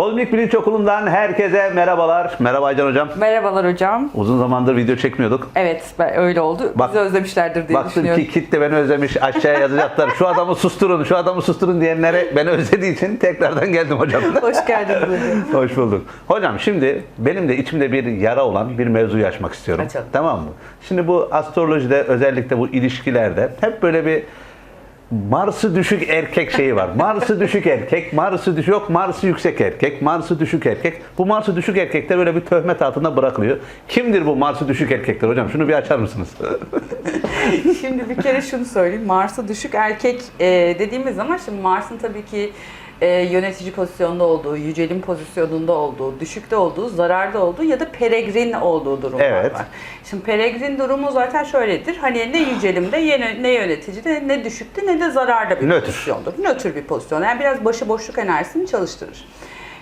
Kozmik Bilinç Okulu'ndan herkese merhabalar. Merhaba Aycan Hocam. Merhabalar hocam. Uzun zamandır video çekmiyorduk. Evet öyle oldu. Bak- Bizi özlemişlerdir diye Baktım düşünüyorum. ki kitle beni özlemiş. Aşağıya yazacaklar. Şu adamı susturun, şu adamı susturun diyenlere beni özlediği için tekrardan geldim hocam. Hoş geldiniz hocam. Hoş bulduk. Hocam şimdi benim de içimde bir yara olan bir mevzuyu açmak istiyorum. Açalım. Tamam mı? Şimdi bu astrolojide özellikle bu ilişkilerde hep böyle bir Mars'ı düşük erkek şeyi var. Mars'ı düşük erkek, Mars'ı düşük yok, Mars'ı yüksek erkek, Mars'ı düşük erkek. Bu Mars'ı düşük erkekte böyle bir töhmet altında bırakılıyor. Kimdir bu Mars'ı düşük erkekler hocam? Şunu bir açar mısınız? Şimdi bir kere şunu söyleyeyim. Mars'ı düşük erkek e, dediğimiz zaman şimdi Mars'ın tabii ki e, yönetici pozisyonda olduğu, yücelim pozisyonunda olduğu, düşükte olduğu, zararda olduğu ya da peregrin olduğu durumlar Evet. var. Şimdi peregrin durumu zaten şöyledir. Hani ne yücelimde, ne, ne yöneticide, ne düşükte ne de zararda bir Nötr. pozisyondur. Nötr bir pozisyon. Yani biraz başıboşluk enerjisini çalıştırır.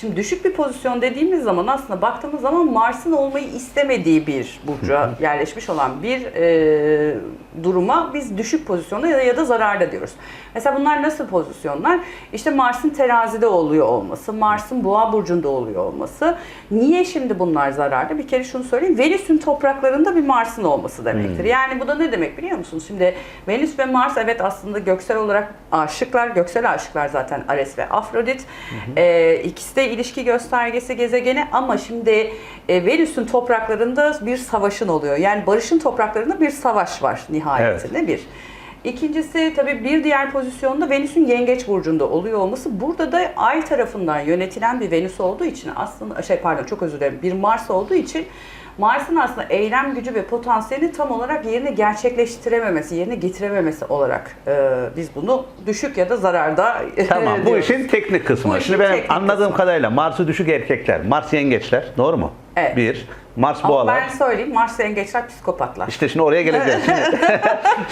Şimdi düşük bir pozisyon dediğimiz zaman aslında baktığımız zaman Mars'ın olmayı istemediği bir burca yerleşmiş olan bir e, duruma biz düşük pozisyonda ya da, ya da zararda diyoruz. Mesela bunlar nasıl pozisyonlar? İşte Mars'ın terazide oluyor olması, Mars'ın boğa burcunda oluyor olması. Niye şimdi bunlar zararda? Bir kere şunu söyleyeyim. Venüs'ün topraklarında bir Mars'ın olması demektir. Yani bu da ne demek biliyor musunuz? Şimdi Venüs ve Mars evet aslında göksel olarak aşıklar, göksel aşıklar zaten Ares ve Afrodit. Ee, ikisi de ilişki göstergesi gezegeni ama şimdi e, Venüs'ün topraklarında bir savaşın oluyor. Yani barışın topraklarında bir savaş var nihayetinde bir. İkincisi tabii bir diğer pozisyonda Venüs'ün yengeç burcunda oluyor olması. Burada da ay tarafından yönetilen bir Venüs olduğu için aslında şey pardon çok özür dilerim bir Mars olduğu için Mars'ın aslında eylem gücü ve potansiyelini tam olarak yerine gerçekleştirememesi, yerine getirememesi olarak e, biz bunu düşük ya da zararda tamam bu diyoruz. işin teknik kısmı. Bu işin Şimdi benim teknik anladığım kısmı. kadarıyla Mars'ı düşük erkekler, Mars yengeçler doğru mu? Evet. Bir. Mars Ama boğalar. ben söyleyeyim Mars yengeçler psikopatlar. İşte şimdi oraya geleceğiz. Şimdi,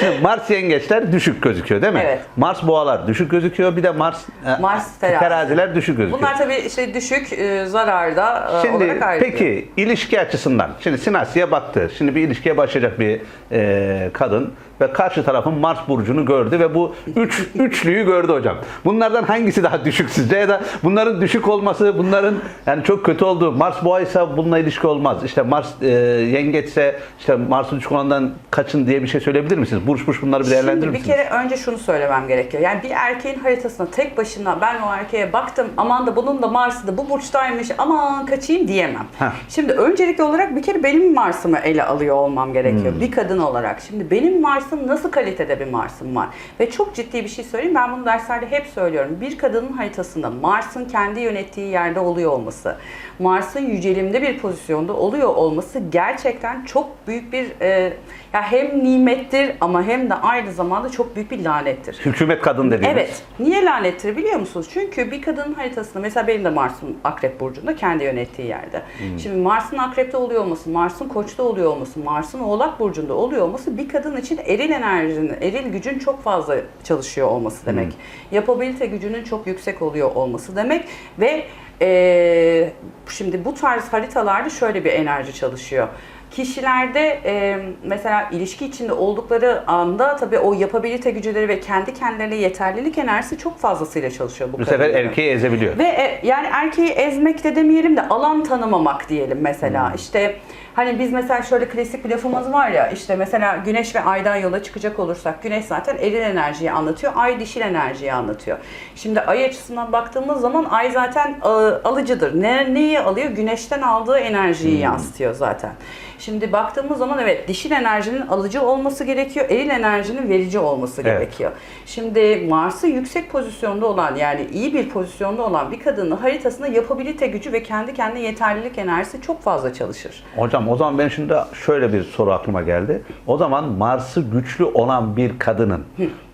şimdi Mars yengeçler düşük gözüküyor değil mi? Evet. Mars boğalar düşük gözüküyor. Bir de Mars, e, Mars terazi. teraziler düşük gözüküyor. Bunlar tabii işte düşük e, zararda e, Şimdi olarak ayrılıyor. peki ilişki açısından şimdi Sinasi'ye baktı. Şimdi bir ilişkiye başlayacak bir e, kadın ve karşı tarafın Mars burcunu gördü ve bu üç üçlüyü gördü hocam. Bunlardan hangisi daha düşük sizce ya da bunların düşük olması, bunların yani çok kötü olduğu Mars boğaysa bununla ilişki olmaz. İşte Mars e, yengeçse işte Mars'ın düşük olandan kaçın diye bir şey söyleyebilir misiniz? Burç burç bunları bir değerlendirir Şimdi bir misiniz? kere önce şunu söylemem gerekiyor. Yani bir erkeğin haritasına tek başına ben o erkeğe baktım aman da bunun da Mars'ı da bu burçtaymış aman kaçayım diyemem. Heh. Şimdi öncelikli olarak bir kere benim Mars'ımı ele alıyor olmam gerekiyor. Hmm. Bir kadın olarak. Şimdi benim Mars'ım nasıl kalitede bir Mars'ım var? Ve çok ciddi bir şey söyleyeyim. Ben bunu derslerde hep söylüyorum. Bir kadının haritasında Mars'ın kendi yönettiği yerde oluyor olması, Mars'ın yücelimde bir pozisyonda oluyor olması gerçekten çok büyük bir e, ya hem nimettir ama hem de aynı zamanda çok büyük bir lanettir. Hükümet kadın dediğimiz. Evet. Niye lanettir biliyor musunuz? Çünkü bir kadının haritasında mesela benim de Mars'ın Akrep burcunda kendi yönettiği yerde. Şimdi Mars'ın Akrep'te oluyor olması, Mars'ın Koç'ta oluyor olması, Mars'ın Oğlak burcunda oluyor olması bir kadın için eril enerjinin, eril gücün çok fazla çalışıyor olması demek. Yapabilite gücünün çok yüksek oluyor olması demek ve eee, şimdi bu tarz haritalarda şöyle bir enerji çalışıyor. Kişilerde e, mesela ilişki içinde oldukları anda tabii o yapabilite güçleri ve kendi kendilerine yeterlilik enerjisi çok fazlasıyla çalışıyor bu Bu sefer kadınların. erkeği ezebiliyor. Ve e, yani erkeği ezmek de demeyelim de alan tanımamak diyelim mesela. İşte hani biz mesela şöyle klasik bir lafımız var ya işte mesela güneş ve aydan yola çıkacak olursak güneş zaten eril enerjiyi anlatıyor. Ay dişil enerjiyi anlatıyor. Şimdi ay açısından baktığımız zaman ay zaten e, alıcıdır. Ne, neyi alıyor? Güneşten aldığı enerjiyi yansıtıyor zaten. Şimdi baktığımız zaman evet dişil enerjinin alıcı olması gerekiyor. Eril enerjinin verici olması Evet. gerekiyor. Şimdi Mars'ı yüksek pozisyonda olan yani iyi bir pozisyonda olan bir kadının haritasında yapabilite gücü ve kendi kendine yeterlilik enerjisi çok fazla çalışır. Hocam o zaman ben şimdi şöyle bir soru aklıma geldi. O zaman Mars'ı güçlü olan bir kadının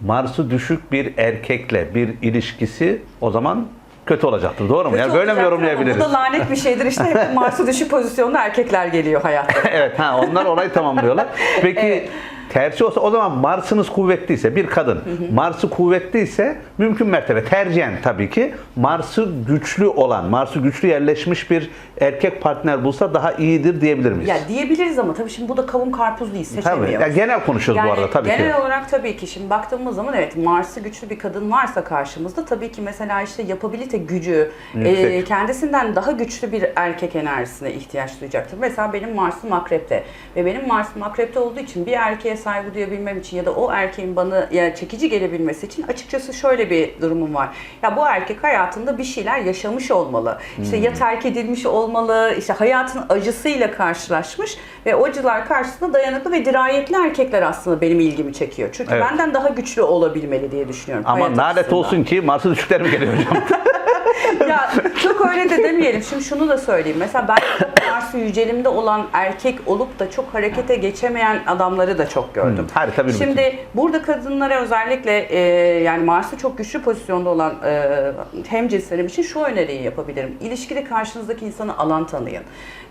Mars'ı düşük bir erkekle bir ilişkisi o zaman kötü olacaktır. Doğru mu? Yani Kötü böyle mi yorumlayabiliriz? Bu da lanet bir şeydir işte. Hep Mars'ı düşük pozisyonda erkekler geliyor hayatta. evet ha onlar orayı tamamlıyorlar. Peki tersi olsa o zaman Mars'ınız kuvvetliyse bir kadın Mars'ı kuvvetliyse mümkün mertebe tercihen tabii ki Mars'ı güçlü olan, Mars'ı güçlü yerleşmiş bir erkek partner bulsa daha iyidir diyebilir miyiz? Ya diyebiliriz ama tabii şimdi bu da kavun karpuz değil tabii. seçemiyoruz. Ya genel konuşuyoruz bu arada tabii genel ki. olarak tabii ki şimdi baktığımız zaman evet Mars'ı güçlü bir kadın varsa karşımızda tabii ki mesela işte yapabilite gücü Yüksek. e, kendisinden daha güçlü bir erkek enerjisine ihtiyaç duyacaktır. Mesela benim Mars'ım akrepte ve benim Mars'ım akrepte olduğu için bir erkeğe saygı duyabilmem için ya da o erkeğin bana ya çekici gelebilmesi için açıkçası şöyle bir durumum var. Ya bu erkek hayatında bir şeyler yaşamış olmalı. İşte Hmm. ya terk edilmiş olmalı, işte hayatın acısıyla karşılaşmış ve o acılar karşısında dayanıklı ve dirayetli erkekler aslında benim ilgimi çekiyor. Çünkü Evet. benden daha güçlü olabilmeli diye düşünüyorum. Ama hayat açısından. olsun ki Mars'ı düşükler mi geliyor hocam? ya çok öyle de demeyelim. Şimdi şunu da söyleyeyim. Mesela ben Mars yücelimde olan erkek olup da çok harekete geçemeyen adamları da çok gördüm. Hmm, harika bir Şimdi burada kadınlara özellikle e, yani Mars'ı çok güçlü pozisyonda olan e, hem cinslerim için şu öneriyi yapabilirim. İlişkide karşınızdaki insanı alan tanıyın.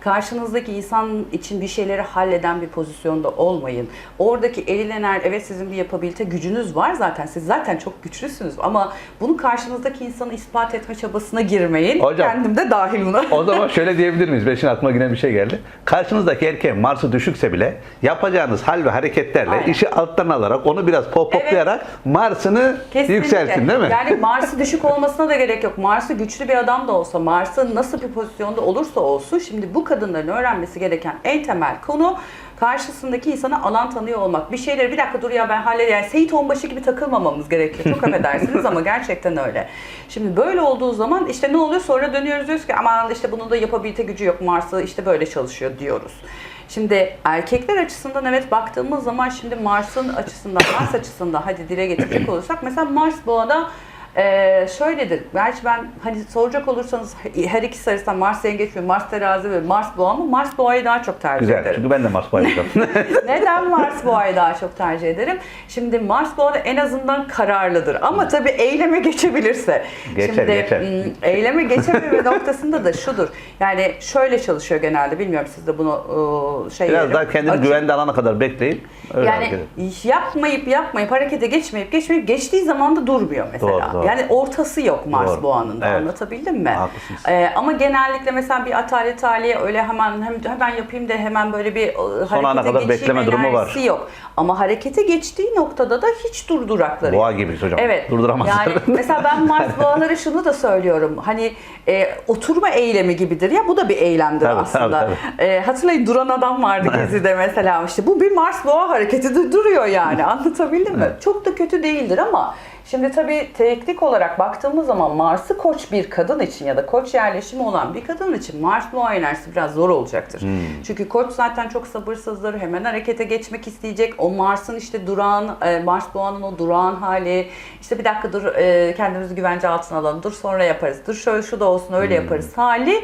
Karşınızdaki insan için bir şeyleri halleden bir pozisyonda olmayın. Oradaki elinener evet sizin bir yapabilite gücünüz var zaten. Siz zaten çok güçlüsünüz ama bunu karşınızdaki insanı ispat etme çabasına girmeyin. Hocam, Kendim de dahil buna. O zaman şöyle diyebilir miyiz? Ben şimdi aklıma yine bir şey geldi. Karşınızdaki erkeğin Mars'ı düşükse bile yapacağınız hal ve hareketlerle Aynen. işi alttan alarak onu biraz popoklayarak Mars'ını Kesinlikle. yükseltin değil mi? Yani Mars'ı düşük olmasına da gerek yok. Mars'ı güçlü bir adam da olsa, Mars'ı nasıl bir pozisyonda olursa olsun şimdi bu kadınların öğrenmesi gereken en temel konu karşısındaki insana alan tanıyor olmak. Bir şeyleri bir dakika dur ya ben hallederim. Yani Seyit Onbaşı gibi takılmamamız gerekiyor. Çok affedersiniz ama gerçekten öyle. Şimdi böyle olduğu zaman işte ne oluyor? Sonra dönüyoruz diyoruz ki aman işte bunun da yapabilite gücü yok. Mars'ı işte böyle çalışıyor diyoruz. Şimdi erkekler açısından evet baktığımız zaman şimdi Mars'ın açısından, Mars açısından hadi dile getirecek olursak mesela Mars boğada ee, şöyledir. Gerçi ben hani soracak olursanız her ikisi arasında Mars yengeç ve Mars terazi ve Mars boğa mı? Mars boğayı daha çok tercih Güzel. ederim. Çünkü ben de Mars bayılacağım. Neden Mars boğayı daha çok tercih ederim? Şimdi Mars boğada en azından kararlıdır. Ama tabii eyleme geçebilirse. Geçer, Şimdi geçer. m, eyleme geçememe noktasında da şudur. Yani şöyle çalışıyor genelde. Bilmiyorum siz de bunu ıı, şey biraz yerim. daha kendini Açık- güvende alana kadar bekleyip öyle yani yapmayıp yapmayıp harekete geçmeyip geçmeyip geçtiği zaman da durmuyor mesela. Doğru, doğru. Yani ortası yok Mars Doğru. boğanın Evet. anlatabildim mi? Haklısınız. Ee, ama genellikle mesela bir atalet taliye öyle hemen hem, hemen yapayım da hemen böyle bir e, harekete ana kadar bekleme durumu var. yok. Ama harekete geçtiği noktada da hiç durdurakları Boğa yok. gibiyiz hocam. Evet. Durduramazlar. Yani mesela ben Mars boğaları şunu da söylüyorum. Hani e, oturma eylemi gibidir ya bu da bir eylemdir Tabii, aslında. tabii, E, hatırlayın duran adam vardı gezide mesela işte bu bir Mars boğa hareketi de duruyor yani anlatabildim mi? Çok da kötü değildir ama Şimdi tabii teknik olarak baktığımız zaman Mars'ı koç bir kadın için ya da koç yerleşimi olan bir kadın için Mars boğa enerjisi biraz zor olacaktır. Hmm. Çünkü koç zaten çok sabırsızdır. Hemen harekete geçmek isteyecek. O Mars'ın işte durağan, e, Mars boğanın o durağan hali. işte bir dakika dur e, kendimizi güvence altına alalım. Dur sonra yaparız. Dur şöyle şu da olsun öyle yaparız hali.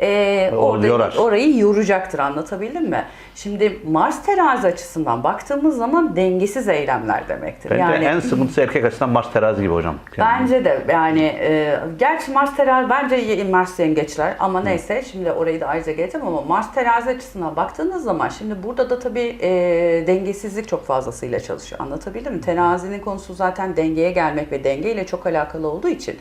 E, orada yorar. orayı yoracaktır anlatabildim mi? Şimdi Mars terazi açısından baktığımız zaman dengesiz eylemler demektir. Bence yani en sıkıntısı erkek açısından Mars terazi gibi hocam. Bence de yani e, gerçi Mars terazi bence Mars yengeçler ama neyse şimdi orayı da ayrıca geleceğim ama Mars terazi açısından baktığınız zaman şimdi burada da tabii e, dengesizlik çok fazlasıyla çalışıyor anlatabildim mi? Terazinin konusu zaten dengeye gelmek ve dengeyle çok alakalı olduğu için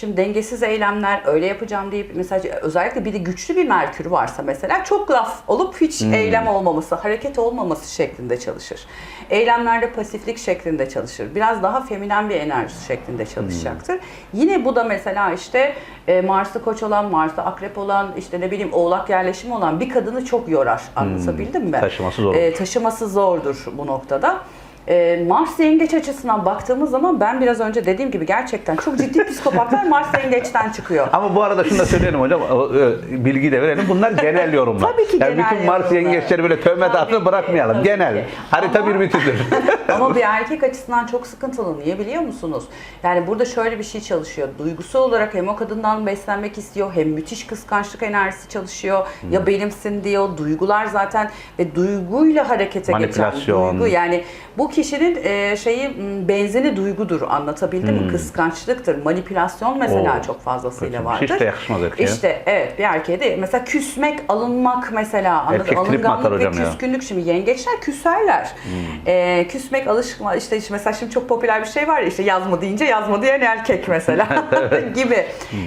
Şimdi dengesiz eylemler öyle yapacağım deyip mesela özellikle bir de güçlü bir Merkür varsa mesela çok laf olup hiç eylem olmaması, hareket olmaması şeklinde çalışır. Eylemlerde pasiflik şeklinde çalışır. Biraz daha feminen bir enerji şeklinde çalışacaktır. Yine bu da mesela işte e, Mars'ı koç olan, Mars'ı akrep olan, işte ne bileyim oğlak yerleşimi olan bir kadını çok yorar. Anlatabildim mi? Taşıması zor. E, taşıması zordur bu noktada. E, Mars yengeç açısından baktığımız zaman ben biraz önce dediğim gibi gerçekten çok ciddi psikopatlar Mars yengeçten çıkıyor. Ama bu arada şunu da söyleyelim hocam, e, bilgi de verelim. Bunlar genel yorumlar. Tabii ki yani genel bütün Mars yorumlar. yengeçleri böyle altına ki, bırakmayalım. tabii genel. ki. Harita Ama- bir bütündür. Ama bir erkek açısından çok sıkıntılı. Niye biliyor musunuz? Yani burada şöyle bir şey çalışıyor. Duygusal olarak hem o kadından beslenmek istiyor hem müthiş kıskançlık enerjisi çalışıyor. Hmm. Ya benimsin diyor. Duygular zaten ve duyguyla harekete geçen duygu. Yani bu kişinin e, şeyi benzini duygudur anlatabildim mi? Kıskançlıktır. Manipülasyon mesela Hmm. Oo. çok fazlasıyla Hiç vardır. de yakışmaz erkeğe. İşte evet bir erkeğe de mesela küsmek, alınmak mesela anladın? Alınganlık ve hocam ya? küskünlük şimdi yengeçler küserler. Ee, küsmek alışma işte, işte mesela şimdi çok popüler bir şey var ya işte yazma deyince yazma diyen erkek mesela gibi.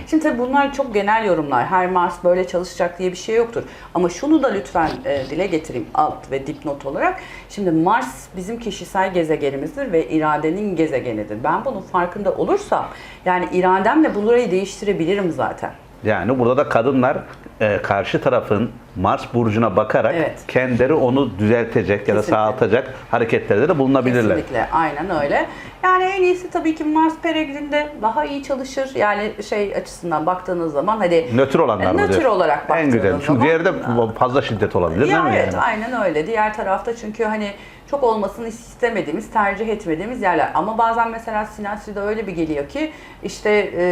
Şimdi tabii bunlar çok genel yorumlar. Her Mars böyle çalışacak diye bir şey yoktur. Ama şunu da lütfen e, dile getireyim alt ve dipnot olarak. Şimdi Mars bizim kişisel gezegenimizdir ve iradenin gezegenidir. Ben bunun farkında olursam yani irademle burayı değiştirebilirim zaten. Yani burada da kadınlar e, karşı tarafın Mars burcuna bakarak Evet. kendileri onu düzeltecek ya da Kesinlikle. sağaltacak hareketlerde de bulunabilirler. Kesinlikle aynen öyle. Yani en iyisi tabii ki Mars Peregrin'de daha iyi çalışır. Yani şey açısından baktığınız zaman hadi Nötr olanlar mı Nötr olarak En baktığınız güzel. Çünkü zaman- diğeri de fazla şiddet olabilir ya değil mi? evet yani? aynen öyle. Diğer tarafta çünkü hani çok olmasını istemediğimiz, tercih etmediğimiz yerler. Ama bazen mesela Sinasri'de öyle bir geliyor ki işte e,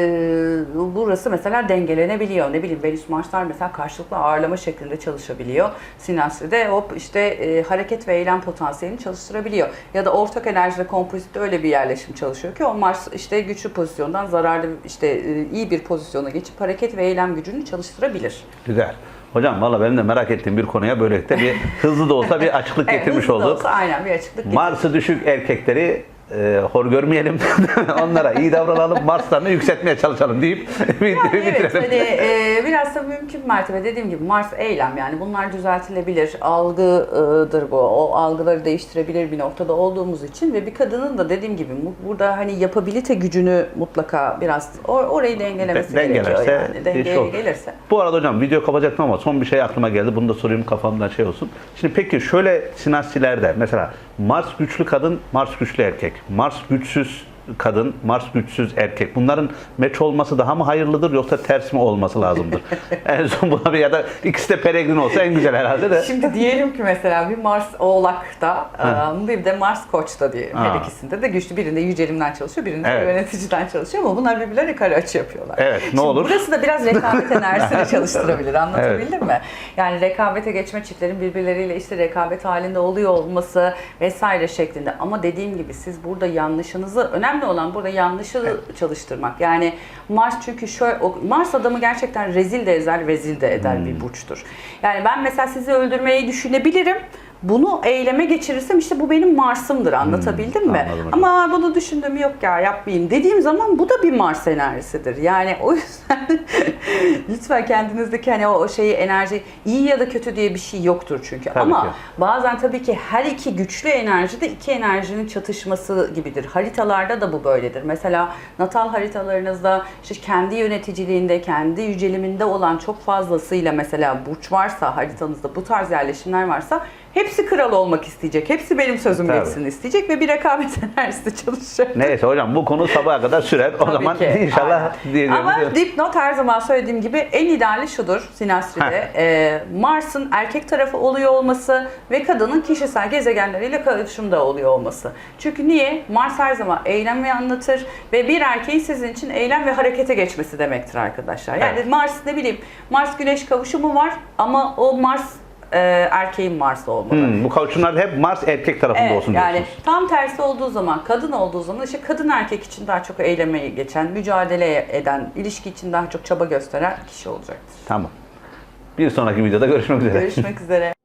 burası mesela dengelenebiliyor. Ne bileyim Venüs Marslar mesela karşılıklı ağırlama şeklinde çalışabiliyor. Sinasri'de hop işte e, hareket ve eylem potansiyelini çalıştırabiliyor. Ya da ortak enerjide kompozitte öyle bir yerleşim çalışıyor ki o Mars işte güçlü pozisyondan zararlı işte e, iyi bir pozisyona geçip hareket ve eylem gücünü çalıştırabilir. Güzel. Hocam valla benim de merak ettiğim bir konuya böylelikle bir hızlı da olsa bir açıklık Evet, getirmiş hızlı da olduk. olsa aynen bir açıklık. Mars'ı düşük erkekleri e, hor görmeyelim. Onlara iyi davranalım. Marslarını yükseltmeye çalışalım deyip Yani evet bitirelim. hani e, biraz da mümkün mertebe dediğim gibi Mars eylem yani bunlar düzeltilebilir. Algıdır bu. O algıları değiştirebilir bir noktada olduğumuz için ve bir kadının da dediğim gibi burada hani yapabilite gücünü mutlaka biraz or- orayı dengelemesi De- gerekiyor yani. Dengeye olur. gelirse. Bu arada hocam video kapatacaktım ama son bir şey aklıma geldi. Bunu da sorayım kafamdan şey olsun. Şimdi peki şöyle sinastilerde mesela Mars güçlü kadın, Mars güçlü erkek. Mars güçsüz kadın, Mars güçsüz erkek. Bunların meç olması daha mı hayırlıdır yoksa ters mi olması lazımdır? en son buna bir ya da ikisi de peregrin olsa en güzel herhalde de. Şimdi diyelim ki mesela bir Mars Oğlak'ta, e, bir de Mars Koç'ta diye. Her Ha. ikisinde de güçlü. Birinde yücelimden çalışıyor, birinde Evet. yöneticiden çalışıyor ama bunlar birbirlerine kare açı yapıyorlar. Evet, ne Şimdi olur? Burası da biraz rekabet enerjisini çalıştırabilir. Anlatabildim mi? Yani rekabete geçme çiftlerin birbirleriyle işte rekabet halinde oluyor olması vesaire şeklinde. Ama dediğim gibi siz burada yanlışınızı, önemli olan burada yanlışı çalıştırmak. Yani Mars çünkü şöyle, Mars adamı gerçekten rezil de ezer, vezil de eder Hmm. bir burçtur. Yani ben mesela sizi öldürmeyi düşünebilirim. Bunu eyleme geçirirsem işte bu benim Mars'ımdır anlatabildim mi? Hmm, anladım hocam. Ama bunu düşündüm yok ya yapmayayım dediğim zaman bu da bir Mars enerjisidir. Yani o yüzden lütfen kendinizdeki hani o şeyi enerji iyi ya da kötü diye bir şey yoktur çünkü. Tabii Ama ki. bazen tabii ki her iki güçlü enerji de iki enerjinin çatışması gibidir. Haritalarda da bu böyledir. Mesela natal haritalarınızda işte kendi yöneticiliğinde, kendi yüceliminde olan çok fazlasıyla mesela burç varsa haritanızda bu tarz yerleşimler varsa hepsi kral olmak isteyecek. Hepsi benim sözüm Tabii. geçsin isteyecek ve bir rekabet enerjisi çalışacak. Neyse hocam bu konu sabaha kadar sürer. O Tabii zaman ki. inşallah diyeceğim. Ama dipnot her zaman söylediğim gibi en ideali şudur Sinastri'de. Ee, Mars'ın erkek tarafı oluyor olması ve kadının kişisel gezegenleriyle karışımda oluyor olması. Çünkü niye? Mars her zaman eylemi anlatır ve bir erkeğin sizin için eylem ve harekete geçmesi demektir arkadaşlar. Yani Evet. Mars ne bileyim Mars Güneş kavuşumu var ama o Mars e, erkeğin Mars'ı olmalı. Hmm, bu kavuşumlar hep Mars erkek tarafında Evet, olsun yani diyorsunuz. tam tersi olduğu zaman, kadın olduğu zaman işte kadın erkek için daha çok eyleme geçen, mücadele eden, ilişki için daha çok çaba gösteren kişi olacaktır. Tamam. Bir sonraki videoda görüşmek üzere. Görüşmek üzere.